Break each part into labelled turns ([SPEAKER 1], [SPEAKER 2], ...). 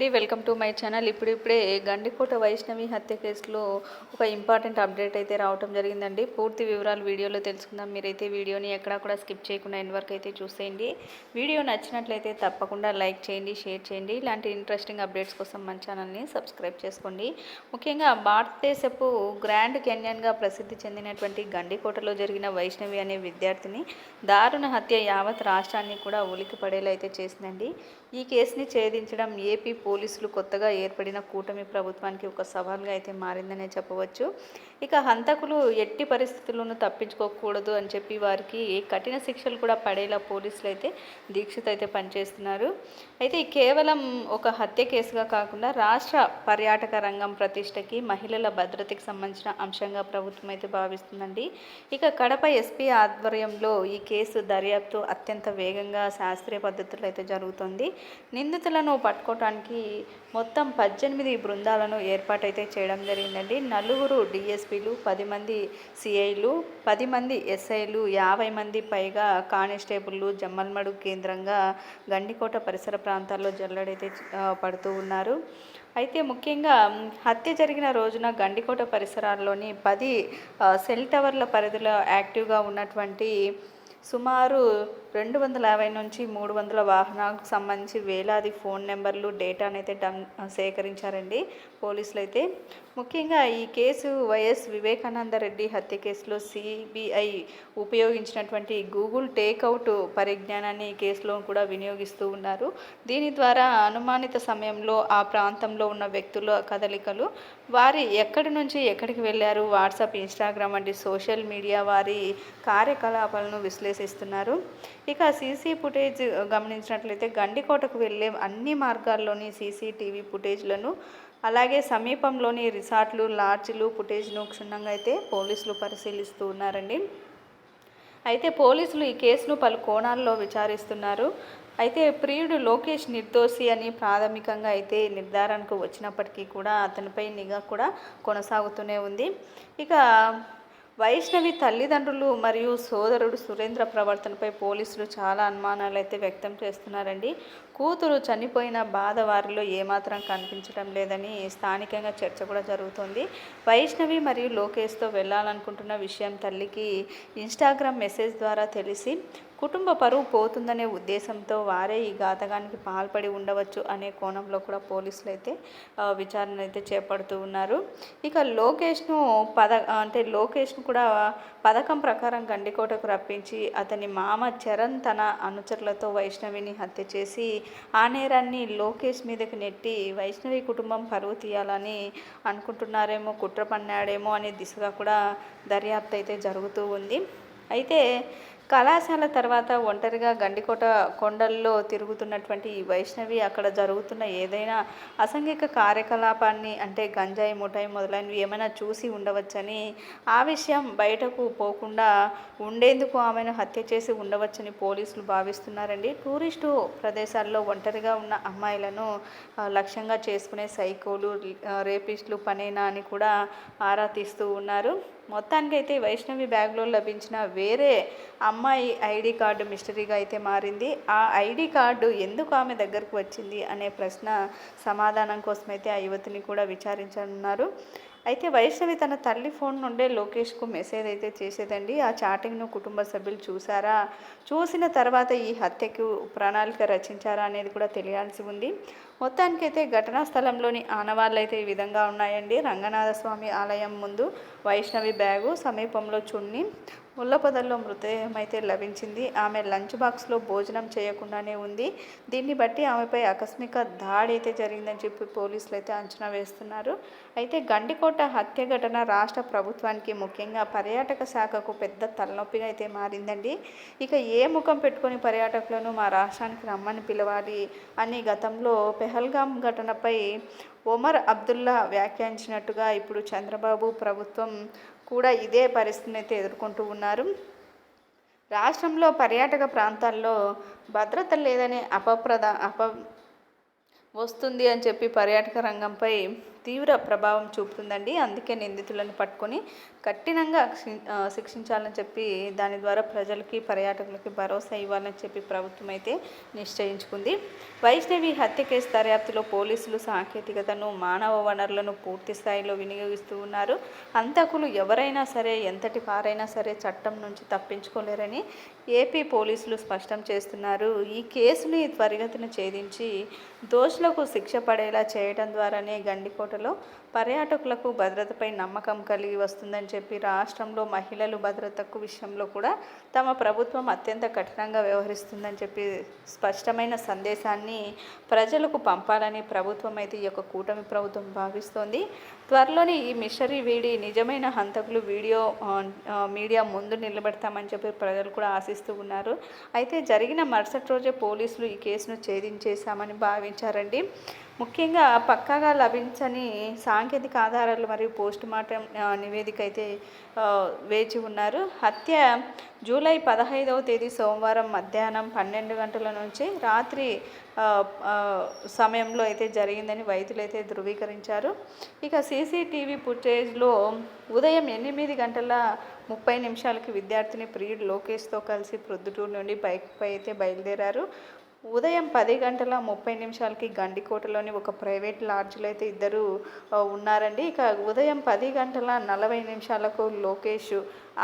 [SPEAKER 1] అండి. Welcome to my channel. ఇప్పుడిప్పుడే గండికోట వైష్ణవి హత్య కేసులో ఒక ఇంపార్టెంట్ అప్డేట్ అయితే రావటం జరిగిందండి. పూర్తి వివరాలు వీడియోలో తెలుసుకుందాం. మీరైతే వీడియోని ఎక్కడా కూడా స్కిప్ చేయకుండా ఎండ్ వరకు అయితే చూసేయండి. వీడియో నచ్చినట్లయితే తప్పకుండా లైక్ చేయండి షేర్ చేయండి. ఇలాంటి ఇంట్రెస్టింగ్ అప్డేట్స్ కోసం మన ఛానల్ని సబ్స్క్రైబ్ చేసుకోండి. ముఖ్యంగా భారతదేశపు గ్రాండ్ కెన్యన్గా ప్రసిద్ధి చెందినటువంటి గండికోటలో జరిగిన వైష్ణవి అనే విద్యార్థిని దారుణ హత్య యావత్ రాష్ట్రాన్ని కూడా ఉలికి పడేలా అయితే చేసిందండి. ఈ కేసుని ఛేదించడం ఏపీ పోలీసులు కొత్తగా ఏర్పడిన కూటమి ప్రభుత్వానికి ఒక సవాల్గా అయితే మారిందనే చెప్పవచ్చు. ఇక హంతకులు ఎట్టి పరిస్థితుల్లోనూ తప్పించుకోకూడదు అని చెప్పి వారికి కఠిన శిక్షలు కూడా పడేలా పోలీసులు అయితే దీక్షత అయితే పనిచేస్తున్నారు. అయితే కేవలం ఒక హత్య కేసుగా కాకుండా రాష్ట్ర పర్యాటక రంగం ప్రతిష్టకి మహిళల భద్రతకి సంబంధించిన అంశంగా ప్రభుత్వం అయితే భావిస్తుందండి. ఇక కడప ఎస్పీ ఆధ్వర్యంలో ఈ కేసు దర్యాప్తు అత్యంత వేగంగా శాస్త్రీయ పద్ధతుల్లో అయితే జరుగుతుంది. నిందితులను పట్టుకోవటానికి మొత్తం పద్దెనిమిది బృందాలను ఏర్పాటైతే చేయడం జరిగిందండి. నలుగురు డిఎస్పీలు పది మంది సిఐలు పది మంది ఎస్ఐలు యాభై మంది పైగా కానిస్టేబుళ్ళు జమ్మల్మడు కేంద్రంగా గండికోట పరిసర ప్రాంతాల్లో జల్లడైతే పడుతూ ఉన్నారు. అయితే ముఖ్యంగా హత్య జరిగిన రోజున గండికోట పరిసరాల్లోని పది సెల్ టవర్ల పరిధిలో యాక్టివ్గా ఉన్నటువంటి సుమారు రెండు వందల యాభై నుంచి మూడు వందల వాహనాలకు సంబంధించి వేలాది ఫోన్ నెంబర్లు డేటాను అయితే డమ్ సేకరించారండి పోలీసులు అయితే ముఖ్యంగా ఈ కేసు వైఎస్ వివేకానంద రెడ్డి హత్య కేసులో సిబిఐ ఉపయోగించినటువంటి గూగుల్ టేక్అవుట్ పరిజ్ఞానాన్ని ఈ కేసులో కూడా వినియోగిస్తూ ఉన్నారు. దీని ద్వారా అనుమానిత సమయంలో ఆ ప్రాంతంలో ఉన్న వ్యక్తుల కదలికలు వారి ఎక్కడి నుంచి ఎక్కడికి వెళ్ళారు వాట్సాప్ ఇన్స్టాగ్రామ్ వంటి సోషల్ మీడియా వారి కార్యకలాపాలను విశ్లేషిస్తున్నారు. ఇక సీసీ ఫుటేజ్ గమనించినట్లయితే గండికోటకు వెళ్ళే అన్ని మార్గాల్లోని సీసీటీవీ ఫుటేజ్లను అలాగే సమీపంలోని రిసార్ట్లు లాడ్జ్లు ఫుటేజ్ను క్షుణ్ణంగా అయితే పోలీసులు పరిశీలిస్తూ ఉన్నారండి. అయితే పోలీసులు ఈ కేసును పలు కోణాల్లో విచారిస్తున్నారు. అయితే ప్రియుడు లోకేష్ నిర్దోషి అని ప్రాథమికంగా అయితే నిర్ధారణకు వచ్చినప్పటికీ కూడా అతనిపై నిఘా కూడా కొనసాగుతూనే ఉంది. ఇక వైష్ణవి తల్లిదండ్రులు మరియు సోదరుడు సురేంద్ర ప్రవర్తనపై పోలీసులు చాలా అనుమానాలు అయితే వ్యక్తం చేస్తున్నారండి. కూతురు చనిపోయిన బాధ వారిలో ఏమాత్రం కనిపించడం లేదని స్థానికంగా చర్చ కూడా జరుగుతుంది. వైష్ణవి మరియు లోకేష్తో వెళ్ళాలనుకుంటున్న విషయం తల్లికి ఇన్స్టాగ్రామ్ మెసేజ్ ద్వారా తెలిసి కుటుంబ పరువు పోతుందనే ఉద్దేశంతో వారే ఈ ఘాతకానికి పాల్పడి ఉండవచ్చు అనే కోణంలో కూడా పోలీసులు అయితే విచారణ అయితే చేపడుతూ ఉన్నారు. ఇక లోకేష్ను పద అంటే లోకేష్ను కూడా పథకం ప్రకారం గండికోటకు రప్పించి అతని మామ చరణ్ తన అనుచరులతో వైష్ణవిని హత్య చేసి ఆ నేరాన్ని లోకేష్ మీదకి నెట్టి వైష్ణవి కుటుంబం పరువు తీయాలని అనుకుంటున్నారేమో కుట్ర పన్నాడేమో అనే దిశగా కూడా దర్యాప్తు అయితే జరుగుతూ ఉంది. అయితే కళాశాల తర్వాత ఒంటరిగా గండికోట కొండల్లో తిరుగుతున్నటువంటి ఈ వైష్ణవి అక్కడ జరుగుతున్న ఏదైనా అసంఘిక కార్యకలాపాన్ని అంటే గంజాయి ముఠాయి మొదలైనవి ఏమైనా చూసి ఉండవచ్చని ఆ విషయం బయటకు పోకుండా ఉండేందుకు ఆమెను హత్య చేసి ఉండవచ్చని పోలీసులు భావిస్తున్నారండి. టూరిస్టు ప్రదేశాల్లో ఒంటరిగా ఉన్న అమ్మాయిలను లక్ష్యంగా చేసుకునే సైకోలు రేపిస్టులు పనేనా అని కూడా ఆరా తీస్తూ ఉన్నారు. మొత్తానికి అయితే వైష్ణవి బ్యాగ్లో లభించిన వేరే అమ్మాయి ఐడి కార్డు మిస్టరీగా అయితే మారింది. ఆ ఐడి కార్డు ఎందుకు ఆమె దగ్గరకు వచ్చింది అనే ప్రశ్న సమాధానం కోసమైతే ఆ యువతిని కూడా విచారించనున్నారు. అయితే వైష్ణవి తన తల్లి ఫోన్ నుండే లోకేష్కు మెసేజ్ అయితే చేసేదండి. ఆ చాటింగ్ను కుటుంబ సభ్యులు చూసారా? చూసిన తర్వాత ఈ హత్యకు ప్రణాళిక రచించారా అనేది కూడా తెలియాల్సి ఉంది. మొత్తానికైతే ఘటనా స్థలంలోని ఆనవాళ్ళు అయితే ఈ విధంగా ఉన్నాయండి. రంగనాథ స్వామి ఆలయం ముందు వైష్ణవి బ్యాగు సమీపంలో చున్ని ముళ్ళపొదల్లో మృతదేహం అయితే లభించింది. ఆమె లంచ్ బాక్స్లో భోజనం చేయకుండానే ఉంది. దీన్ని బట్టి ఆమెపై ఆకస్మిక దాడి అయితే జరిగిందని చెప్పి పోలీసులు అయితే అంచనా వేస్తున్నారు. అయితే గండికోట హత్య ఘటన రాష్ట్ర ప్రభుత్వానికి ముఖ్యంగా పర్యాటక శాఖకు పెద్ద తలనొప్పిగా అయితే మారిందండి. ఇక ఏ ముఖం పెట్టుకొని పర్యాటకులను మా రాష్ట్రానికి రమ్మని పిలవాలి అని గతంలో పెహల్గాం ఘటనపై ఒమర్ అబ్దుల్లా వ్యాఖ్యానించినట్టుగా ఇప్పుడు చంద్రబాబు ప్రభుత్వం కూడా ఇదే పరిస్థితిని అయితే ఎదుర్కొంటూ ఉన్నారు. రాష్ట్రంలో పర్యాటక ప్రాంతాల్లో భద్రత లేదనే అపప్రద అప వస్తుంది అని చెప్పి పర్యాటక రంగంపై తీవ్ర ప్రభావం చూపుతుందండి. అందుకే నిందితులను పట్టుకొని కఠినంగా శిక్షించాలని చెప్పి దాని ద్వారా ప్రజలకి పర్యాటకులకి భరోసా ఇవ్వాలని చెప్పి ప్రభుత్వం అయితే నిశ్చయించుకుంది. వైష్ణవి హత్య కేసు దర్యాప్తులో పోలీసులు సాంకేతికతను మానవ వనరులను పూర్తి స్థాయిలో వినియోగిస్తూ ఉన్నారు. హంతకులు ఎవరైనా సరే ఎంతటి వారైనా సరే చట్టం నుంచి తప్పించుకోలేరని ఏపీ పోలీసులు స్పష్టం చేస్తున్నారు. ఈ కేసుని త్వరిగతిన ఛేదించి దోషులకు శిక్ష పడేలా చేయడం ద్వారానే గండికోటలో పర్యాటకులకు భద్రతపై నమ్మకం కలిగి వస్తుందని చెప్పి రాష్ట్రంలో మహిళలు భద్రతకు విషయంలో కూడా తమ ప్రభుత్వం అత్యంత కఠినంగా వ్యవహరిస్తుందని చెప్పి స్పష్టమైన సందేశాన్ని ప్రజలకు పంపాలని ప్రభుత్వం అయితే ఈ యొక్క కూటమి ప్రభుత్వం భావిస్తోంది. త్వరలోనే ఈ మిషనరీ వీడి నిజమైన హంతకులు వీడియో మీడియా ముందు నిలబెడతామని చెప్పి ప్రజలు కూడా ఆశిస్తూ ఉన్నారు. అయితే జరిగిన మరుసటి రోజే పోలీసులు ఈ కేసును ఛేదించేశామని భావించారండి. ముఖ్యంగా పక్కాగా లభించని సాంకేతిక ఆధారాలు మరియు పోస్ట్ మార్టం నివేదిక అయితే వేచి ఉన్నారు. హత్య జూలై పదహైదవ తేదీ సోమవారం మధ్యాహ్నం పన్నెండు గంటల నుంచి రాత్రి సమయంలో అయితే జరిగిందని వైద్యులు అయితే ధృవీకరించారు. ఇక సీసీటీవీ ఫుటేజ్లో ఉదయం ఎనిమిది గంటల ముప్పై నిమిషాలకి విద్యార్థిని ప్రియుడు లోకేష్తో కలిసి ప్రొద్దుటూరు నుండి బైక్పై అయితే బయలుదేరారు. ఉదయం పది గంటల ముప్పై నిమిషాలకి గండికోటలోని ఒక ప్రైవేట్ లాడ్జ్లో అయితే ఇద్దరు ఉన్నారండి. ఇక ఉదయం పది గంటల నలభై నిమిషాలకు లోకేష్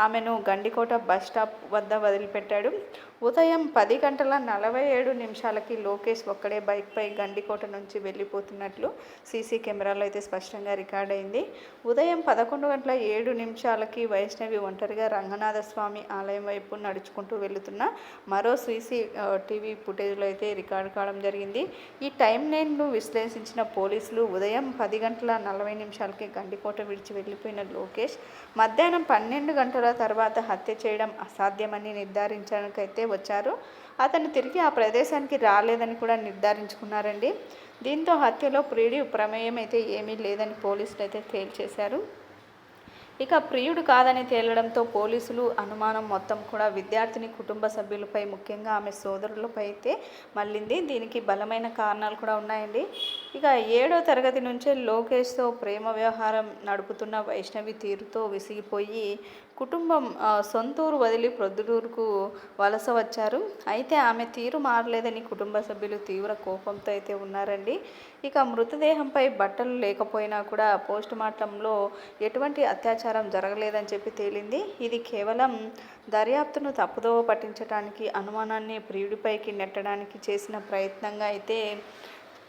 [SPEAKER 1] ఆమెను గండికోట బస్ స్టాప్ వద్ద వదిలిపెట్టాడు. ఉదయం పది గంటల నలభై ఏడు నిమిషాలకి లోకేష్ ఒక్కడే బైక్పై గండికోట నుంచి వెళ్ళిపోతున్నట్లు సీసీ కెమెరాలో అయితే స్పష్టంగా రికార్డ్ అయింది. ఉదయం పదకొండు గంటల ఏడు నిమిషాలకి వైష్ణవి ఒంటరిగా రంగనాథ స్వామి ఆలయం వైపు నడుచుకుంటూ వెళుతున్న మరో సీసీ టీవీ ఫుటేజ్లో అయితే రికార్డ్ కావడం జరిగింది. ఈ టైం లైన్ను విశ్లేషించిన పోలీసులు ఉదయం పది గంటల నలభై నిమిషాలకి గండికోట విడిచి వెళ్ళిపోయిన లోకేష్ మధ్యాహ్నం పన్నెండు గంటల తర్వాత హత్య చేయడం అసాధ్యమని నిర్ధారించడానికైతే వచ్చారు. అతను తిరిగి ఆ ప్రదేశానికి రాలేదని కూడా నిర్ధారించుకున్నారండి. దీంతో హత్యలో ప్రియుడి ప్రమేయం అయితే ఏమీ లేదని పోలీసులు అయితే తేల్చేశారు. ఇక ప్రియుడు కాదని తేలడంతో పోలీసులు అనుమానం మొత్తం కూడా విద్యార్థిని కుటుంబ సభ్యులపై ముఖ్యంగా ఆమె సోదరులపై అయితే మళ్ళింది. దీనికి బలమైన కారణాలు కూడా ఉన్నాయండి. ఇక ఏడో తరగతి నుంచే లోకేష్తో ప్రేమ వ్యవహారం నడుపుతున్న వైష్ణవి తీరుతో విసిగిపోయి కుటుంబం సొంతూరు వదిలి ప్రొద్దుటూరుకు వలస వచ్చారు. అయితే ఆమె తీరు మారలేదని కుటుంబ సభ్యులు తీవ్ర కోపంతో అయితే ఉన్నారండి. ఇక మృతదేహంపై బట్టలు లేకపోయినా కూడా పోస్ట్ మార్టంలో ఎటువంటి అత్యాచారం జరగలేదని చెప్పి తేలింది. ఇది కేవలం దర్యాప్తును తప్పుదోవ పట్టించడానికి అనుమానాన్ని ప్రియుడిపైకి నెట్టడానికి చేసిన ప్రయత్నంగా అయితే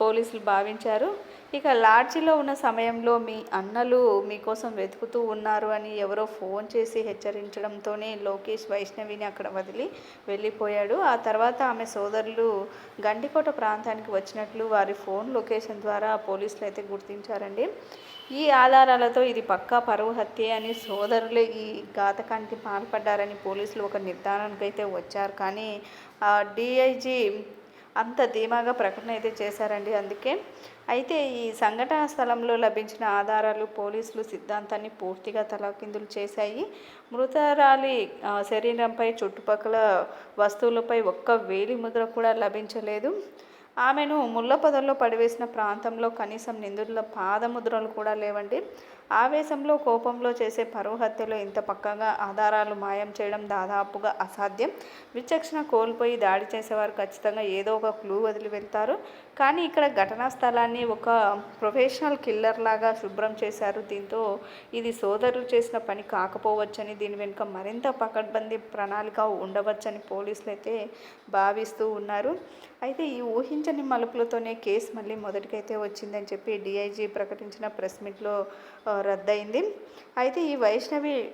[SPEAKER 1] పోలీసులు భావించారు. ఇక లాడ్జిలో ఉన్న సమయంలో మీ అన్నలు మీకోసం వెతుకుతూ ఉన్నారు అని ఎవరో ఫోన్ చేసి హెచ్చరించడంతోనే లోకేష్ వైష్ణవిని అక్కడ వదిలి వెళ్ళిపోయాడు. ఆ తర్వాత ఆమె సోదరులు గండికోట ప్రాంతానికి వచ్చినట్లు వారి ఫోన్ లొకేషన్ ద్వారా పోలీసులు అయితే గుర్తించారండి. ఈ ఆధారాలతో ఇది పక్కా పరువు హత్యే అని సోదరులే ఈ ఘాతకానికి పాల్పడ్డారని పోలీసులు ఒక నిర్ధారణకైతే అయితే వచ్చారు. కానీ డిఐజీ అంత ధీమాగా ప్రకటన అయితే చేశారండి. అందుకే అయితే ఈ సంఘటన స్థలంలో లభించిన ఆధారాలు పోలీసులు సిద్ధాంతాన్ని పూర్తిగా తలకిందులు చేశాయి. మృతరాలి శరీరంపై చుట్టుపక్కల వస్తువులపై ఒక్క వేలి ముద్ర కూడా లభించలేదు. ఆమెను ముళ్ళ పొదల్లో పడివేసిన ప్రాంతంలో కనీసం నిందితుల పాదముద్రలు కూడా లేవండి. ఆవేశంలో కోపంలో చేసే పరువు హత్యలో ఇంత పక్కగా ఆధారాలు మాయం చేయడం దాదాపుగా అసాధ్యం. విచక్షణ కోల్పోయి దాడి చేసేవారు ఖచ్చితంగా ఏదో ఒక క్లూ వదిలి వెళ్తారు. కానీ ఇక్కడ ఘటనా స్థలాన్ని ఒక ప్రొఫెషనల్ కిల్లర్ లాగా శుభ్రం చేశారు. దీంతో ఇది సోదరులు చేసిన పని కాకపోవచ్చని దీని వెనుక మరింత పకడ్బందీ ప్రణాళిక ఉండవచ్చని పోలీసులు అయితే భావిస్తూ ఉన్నారు. అయితే ఈ ఊహించని మలుపులతోనే కేసు మళ్ళీ మొదటికైతే వచ్చిందని చెప్పి డిఐజీ ప్రకటించిన ప్రెస్ మీట్లో రద్దయింది. అయితే ఈ వైష్ణవి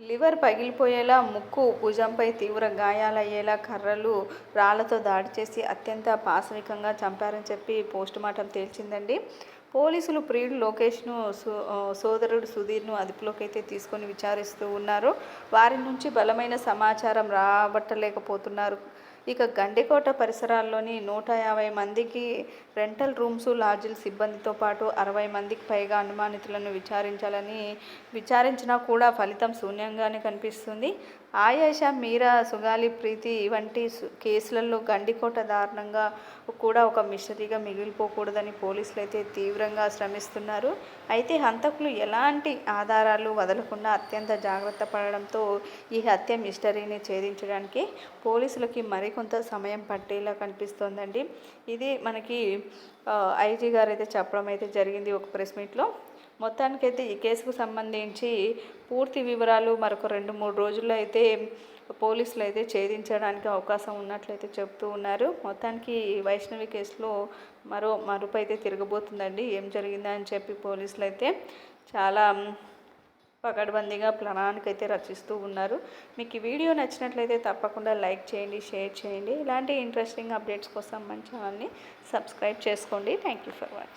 [SPEAKER 1] లివర్ పగిలిపోయేలా ముక్కు భుజంపై తీవ్ర గాయాలయ్యేలా కర్రలు రాళ్ళతో దాడి చేసి అత్యంత పాశవికంగా చంపారని చెప్పి పోస్టుమార్టం తేల్చిందండి. పోలీసులు ప్రియుడు లోకేష్ను సో- సోదరుడు సుధీర్ను అదుపులోకి అయితే తీసుకొని విచారిస్తూ ఉన్నారు. వారి నుంచి బలమైన సమాచారం రాబట్టలేకపోతున్నారు. ఇక గండికోట పరిసరాల్లోని నూట యాభై మందికి రెంటల్ రూమ్స్ లాడ్జిల సిబ్బందితో పాటు అరవై మందికి పైగా అనుమానితులను విచారించాలని విచారించినా కూడా ఫలితం శూన్యంగానే కనిపిస్తుంది. ఆయేషా మీరా సుగాలి ప్రీతి వంటి కేసులలో గండికోట దారుణంగా కూడా ఒక మిస్టరీగా మిగిలిపోకూడదని పోలీసులు అయితే తీవ్రంగా శ్రమిస్తున్నారు. అయితే హంతకులు ఎలాంటి ఆధారాలు వదలకుండా అత్యంత జాగ్రత్త పడడంతో ఈ హత్య మిస్టరీని ఛేదించడానికి పోలీసులకి మరికొంత సమయం పట్టేలా కనిపిస్తోందండి. ఇది మనకి ఐజీ గారు అయితే చెప్పడం అయితే జరిగింది ఒక ప్రెస్ మీట్లో. మొత్తానికైతే ఈ కేసుకు సంబంధించి పూర్తి వివరాలు మరొక రెండు మూడు రోజుల్లో అయితే పోలీసులు అయితే ఛేదించడానికి అవకాశం ఉన్నట్లయితే చెప్తూ ఉన్నారు. మొత్తానికి వైష్ణవి కేసులో మరో మరుపు అయితే తిరగబోతుందండి. ఏం జరిగిందా అని చెప్పి పోలీసులు అయితే చాలా పకడ్బందీగా ప్రణాళిక అయితే రచిస్తూ ఉన్నారు. మీకు ఈ వీడియో నచ్చినట్లయితే తప్పకుండా లైక్ చేయండి షేర్ చేయండి. ఇలాంటి ఇంట్రెస్టింగ్ అప్డేట్స్ కోసం మన ఛానల్ని సబ్స్క్రైబ్ చేసుకోండి. Thank you for watching.